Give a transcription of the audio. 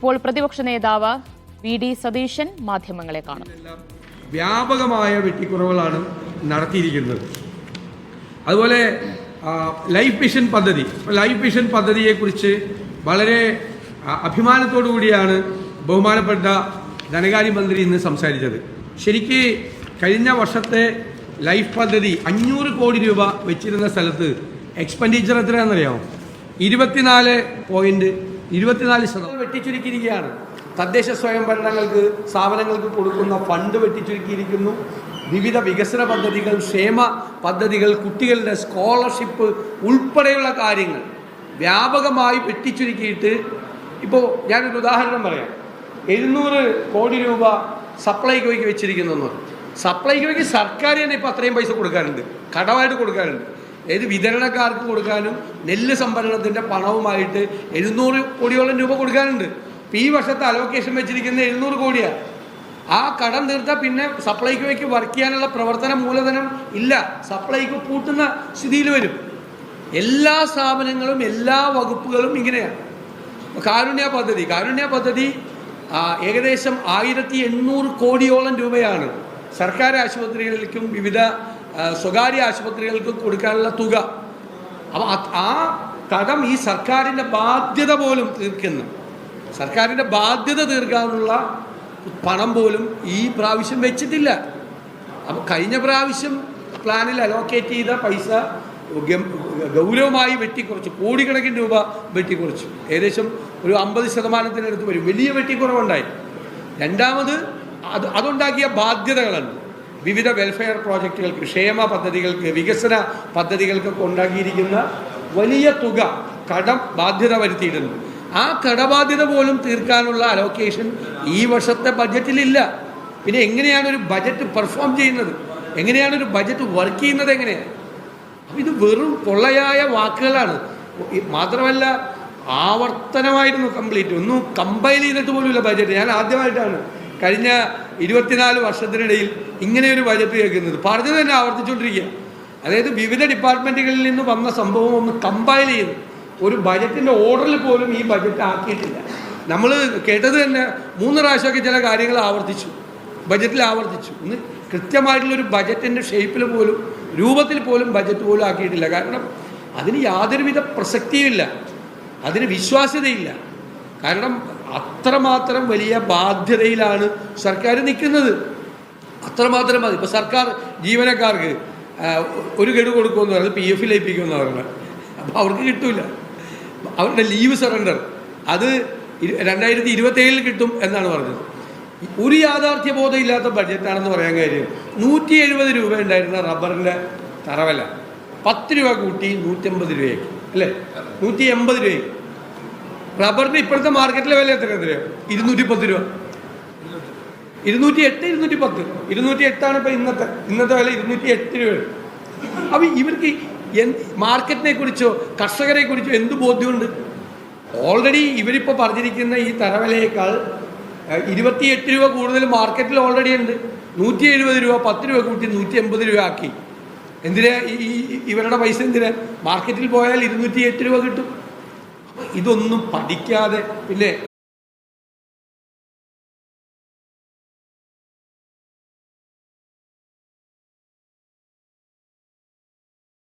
ഇപ്പോൾ പ്രതിപക്ഷ നേതാവ് വി ഡി സതീശൻ മാധ്യമങ്ങളെ കാണും. വ്യാപകമായ വെട്ടിക്കുറവുകളാണ് നടത്തിയിരിക്കുന്നത്. അതുപോലെ ലൈഫ് മിഷൻ പദ്ധതി. ലൈഫ് മിഷൻ പദ്ധതിയെക്കുറിച്ച് വളരെ അഭിമാനത്തോടു കൂടിയാണ് ബഹുമാനപ്പെട്ട ധനകാര്യമന്ത്രി ഇന്ന് സംസാരിച്ചത്. ശരിക്ക് കഴിഞ്ഞ വർഷത്തെ ലൈഫ് പദ്ധതി അഞ്ഞൂറ് കോടി രൂപ വെച്ചിരുന്ന സ്ഥലത്ത് എക്സ്പെൻഡിച്ചർ എത്രയാണെന്നറിയാമോ? ഇരുപത്തിനാല് പോയിന്റ് ഇരുപത്തിനാല് ശതമാനം. വെട്ടിച്ചുരുക്കിയിരിക്കുകയാണ്. തദ്ദേശ സ്വയംഭരണങ്ങൾക്ക് സ്ഥാപനങ്ങൾക്ക് കൊടുക്കുന്ന ഫണ്ട് വെട്ടിച്ചുരുക്കിയിരിക്കുന്നു. വിവിധ വികസന പദ്ധതികൾ ക്ഷേമ പദ്ധതികൾ കുട്ടികളുടെ സ്കോളർഷിപ്പ് ഉൾപ്പെടെയുള്ള കാര്യങ്ങൾ വ്യാപകമായി വെട്ടിച്ചുരുക്കിയിട്ട് ഇപ്പോൾ ഞാനൊരു ഉദാഹരണം പറയാം. എഴുന്നൂറ് കോടി രൂപ സപ്ലൈകോയ്ക്ക് വെച്ചിരിക്കുന്നു സപ്ലൈകോയ്ക്ക് സർക്കാർ തന്നെ ഇപ്പോൾ അത്രയും പൈസ കൊടുക്കാറുണ്ട്. കടമായിട്ട് കൊടുക്കാറുണ്ട്. ഏത് വിതരണക്കാർക്ക് കൊടുക്കാനും നെല്ല് സംഭരണത്തിന്റെ പണവുമായിട്ട് എഴുന്നൂറ് കോടിയോളം രൂപ കൊടുക്കാനുണ്ട്. ഈ വർഷത്തെ അലോക്കേഷൻ വെച്ചിരിക്കുന്നത് എഴുന്നൂറ് കോടിയാണ് ആ കടം തീർത്താൽ പിന്നെ സപ്ലൈകോയ്ക്ക് വർക്ക് ചെയ്യാനുള്ള പ്രവർത്തന മൂലധനം ഇല്ല. സപ്ലൈക്ക് പൂട്ടുന്ന സ്ഥിതിയിൽ വരും. എല്ലാ സ്ഥാപനങ്ങളും എല്ലാ വകുപ്പുകളും ഇങ്ങനെയാണ് കാരുണ്യ പദ്ധതി കാരുണ്യ പദ്ധതി ഏകദേശം ആയിരത്തി എണ്ണൂറ് കോടിയോളം രൂപയാണ്. സർക്കാർ ആശുപത്രികളിലേക്കും വിവിധ സ്വകാര്യ ആശുപത്രികൾക്ക് കൊടുക്കാനുള്ള തുക. അപ്പോൾ ആ കടം ഈ സർക്കാരിന്റെ ബാധ്യത പോലും തീർക്കുന്നു. സർക്കാരിന്റെ ബാധ്യത തീർക്കാനുള്ള പണം പോലും ഈ പ്രാവശ്യം വെച്ചിട്ടില്ല. അപ്പോൾ കഴിഞ്ഞ പ്രാവശ്യം പ്ലാനിൽ അലോക്കേറ്റ് ചെയ്ത പൈസ ഗൗരവമായി വെട്ടിക്കുറച്ചു. കോടിക്കണക്കിന് രൂപ വെട്ടിക്കുറച്ചു. ഏകദേശം ഒരു അമ്പത് ശതമാനത്തിനടുത്ത് വരും. വലിയ വെട്ടിക്കുറവുണ്ടായി. രണ്ടാമത് അത് അതുണ്ടാക്കിയ ബാധ്യതകളുണ്ട് വിവിധ വെൽഫെയർ പ്രോജക്റ്റുകൾക്ക് ക്ഷേമ പദ്ധതികൾക്ക് വികസന പദ്ധതികൾക്ക് ഉണ്ടാക്കിയിരിക്കുന്ന വലിയ തുക കടം ബാധ്യത വരുത്തിയിട്ടുണ്ട്. ആ കടബാധ്യത പോലും തീർക്കാനുള്ള അലോക്കേഷൻ ഈ വർഷത്തെ ബജറ്റിലില്ല പിന്നെ എങ്ങനെയാണ് ഒരു ബജറ്റ് പെർഫോം ചെയ്യുന്നത്? എങ്ങനെയാണ് ഒരു ബജറ്റ് വർക്ക് ചെയ്യുന്നത് എങ്ങനെയാണ് ഇത് വെറും പൊള്ളയായ വാക്കുകളാണ്. മാത്രമല്ല ആവർത്തനമായിരുന്നു കംപ്ലീറ്റ് ഒന്നും കമ്പൈൽ ചെയ്തിട്ട് പോലുമില്ല ബജറ്റ് ഞാൻ ആദ്യമായിട്ടാണ് കഴിഞ്ഞ ഇരുപത്തിനാല് വർഷത്തിനിടയിൽ ഇങ്ങനെ ഒരു ബജറ്റ് കേൾക്കുന്നത്. പറഞ്ഞത് തന്നെ ആവർത്തിച്ചുകൊണ്ടിരിക്കുക. അതായത് വിവിധ ഡിപ്പാർട്ട്മെന്റുകളിൽ നിന്ന് വന്ന സംഭവം ഒന്ന് കമ്പൈൽ ചെയ്ത് ഒരു ബജറ്റിന്റെ ഓർഡറിൽ പോലും ഈ ബജറ്റ് ആക്കിയിട്ടില്ല. നമ്മൾ കേട്ടത് തന്നെ മൂന്ന് പ്രാവശ്യമൊക്കെ ചില കാര്യങ്ങൾ ആവർത്തിച്ചു. ബജറ്റിൽ ആവർത്തിച്ചു. ഇന്ന് കൃത്യമായിട്ടുള്ളൊരു ബജറ്റിന്റെ ഷേപ്പിൽ പോലും രൂപത്തിൽ പോലും ബജറ്റ് പോലും ആക്കിയിട്ടില്ല. കാരണം അതിന് യാതൊരുവിധ പ്രസക്തിയുമില്ല അതിന് വിശ്വാസ്യതയില്ല. കാരണം അത്രമാത്രം വലിയ ബാധ്യതയിലാണ് സർക്കാർ നിൽക്കുന്നത്. അത്രമാത്രം മതി. ഇപ്പോൾ സർക്കാർ ജീവനക്കാർക്ക് ഒരു ഗഡു കൊടുക്കുമെന്ന് പറയുന്നത് പി എഫിൽ ഏൽപ്പിക്കുമെന്ന് പറയുന്നത് അപ്പോൾ അവർക്ക് കിട്ടില്ല അവരുടെ ലീവ് സറണ്ടർ അത് രണ്ടായിരത്തി ഇരുപത്തേഴിൽ കിട്ടും എന്നാണ് പറഞ്ഞത്. ഒരു യാഥാർത്ഥ്യ ബോധം ഇല്ലാത്ത ബഡ്ജറ്റാണെന്ന് പറയാൻ കാര്യം നൂറ്റി എഴുപത് രൂപ ഉണ്ടായിരുന്ന റബ്ബറിന്റെ തറവല. പത്ത് രൂപ കൂട്ടി നൂറ്റമ്പത് രൂപയാക്കി. അല്ലേ? നൂറ്റി എൺപത് രൂപയാക്കി. റബ്ബറിന് ഇപ്പോഴത്തെ മാർക്കറ്റിലെ വില എത്ര എത്ര ഇരുന്നൂറ്റി പത്ത് രൂപ. ഇരുന്നൂറ്റി എട്ട് ഇരുന്നൂറ്റി പത്ത് ഇരുന്നൂറ്റി എട്ടാണ് ഇപ്പോൾ ഇന്നത്തെ ഇന്നത്തെ വില ഇരുന്നൂറ്റി എട്ട് രൂപയാണ് അപ്പം ഇവർക്ക് മാർക്കറ്റിനെ കുറിച്ചോ കർഷകരെ കുറിച്ചോ എന്ത് ബോധ്യമുണ്ട്? ഓൾറെഡി ഇവരിപ്പോൾ പറഞ്ഞിരിക്കുന്ന ഈ തറവിലയേക്കാൾ ഇരുപത്തി ഇരുപത്തിയെട്ട് രൂപ കൂടുതൽ മാർക്കറ്റിൽ ഓൾറെഡി ഉണ്ട്. നൂറ്റി എഴുപത് രൂപ പത്ത് രൂപ കൂട്ടി നൂറ്റി എൺപത് രൂപ ആക്കി. എന്തിനാ ഈ ഇവരുടെ പൈസ എന്തിനാ? മാർക്കറ്റിൽ പോയാൽ ഇരുന്നൂറ്റി എട്ട് രൂപ കിട്ടും. ഇതൊന്നും പഠിക്കാതെ പിന്നെ